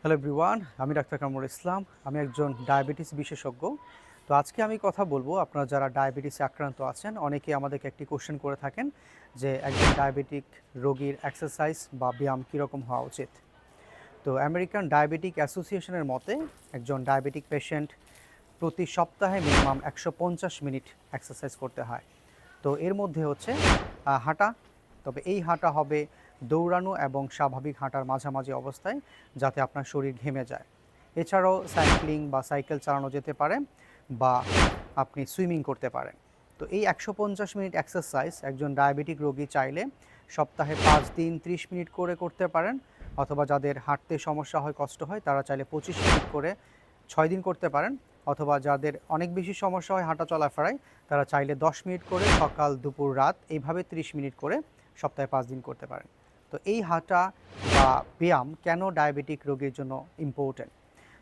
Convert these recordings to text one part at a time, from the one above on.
Hello everyone, আমি doctor Kamrul Islam, আমি একজন ডায়াবেটিস বিশেষজ্ঞ। তো আজকে আমি কথা বলব, আপনারা যারা ডায়াবেটিসে আক্রান্ত আছেন অনেকে আমাদেরকে একটি কোশ্চেন করে থাকেন যে একজন ডায়াবেটিক রোগীর এক্সারসাইজ বা ব্যায়াম কীরকম হওয়া উচিত। তো আমেরিকান ডায়াবেটিক অ্যাসোসিয়েশনের মতে, একজন ডায়াবেটিক পেশেন্ট প্রতি সপ্তাহে মিনিমাম একশো পঞ্চাশ মিনিট এক্সারসাইজ করতে হয়। তো এর মধ্যে হচ্ছে হাঁটা। তবে এই হাঁটা হবে দৌড়ানো এবং স্বাভাবিক হাঁটার মাঝামাঝি অবস্থায় যাতে আপনার শরীর ঘেমে যায়। এছাড়াও সাইক্লিং বা সাইকেল চালানো যেতে পারে বা আপনি সুইমিং করতে পারেন। তো এই একশো পঞ্চাশ মিনিট এক্সারসাইজ একজন ডায়াবেটিক রোগী চাইলে সপ্তাহে পাঁচ দিন ত্রিশ মিনিট করে করতে পারেন অথবা যাদের হাঁটতে সমস্যা হয়, কষ্ট হয়, তারা চাইলে পঁচিশ মিনিট করে ছয় দিন করতে পারেন। অথবা যাদের অনেক বেশি সমস্যা হয় হাঁটা চলাফেরায়, তারা চাইলে দশ মিনিট করে সকাল, দুপুর, রাত এইভাবে ত্রিশ মিনিট করে সপ্তাহে পাঁচ দিন করতে পারেন। তো এই হাঁটা বা ব্যায়াম কেন ডায়াবেটিক রোগীর জন্য ইম্পর্টেন্ট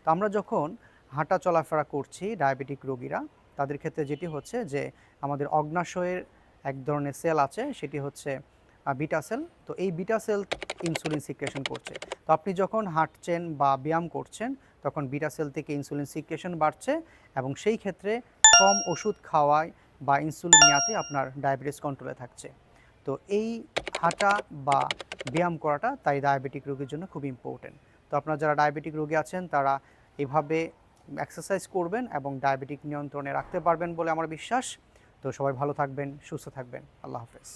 তো আমরা যখন হাঁটা চলাফেরা করছি ডায়াবেটিক রোগীরা, তাদের ক্ষেত্রে যেটি হচ্ছে যে আমাদের অগ্নাশয়ের এক ধরনের সেল আছে, সেটি হচ্ছে বিটা সেল তো এই বিটা সেল ইনসুলিন সিক্রেশন করছে। তো আপনি যখন হাঁটছেন বা ব্যায়াম করছেন, তখন বিটা সেল থেকে ইনসুলিন সিক্রেশন বাড়ছে এবং সেই ক্ষেত্রে কম ওষুধ খাওয়ায় বা ইনসুলিন নেওয়াতে আপনার ডায়াবেটিস কন্ট্রোলে থাকছে। তো এই হাঁটা বা ব্যায়াম করাটা তাই ডায়াবেটিক রোগীর জন্য খুব ইম্পর্টেন্ট তো আপনারা যারা ডায়াবেটিক রোগী আছেন, তারা এভাবে এক্সারসাইজ করবেন এবং ডায়াবেটিক নিয়ন্ত্রণে রাখতে পারবেন বলে আমার বিশ্বাস। তো সবাই ভালো থাকবেন, সুস্থ থাকবেন। আল্লাহ হাফেজ।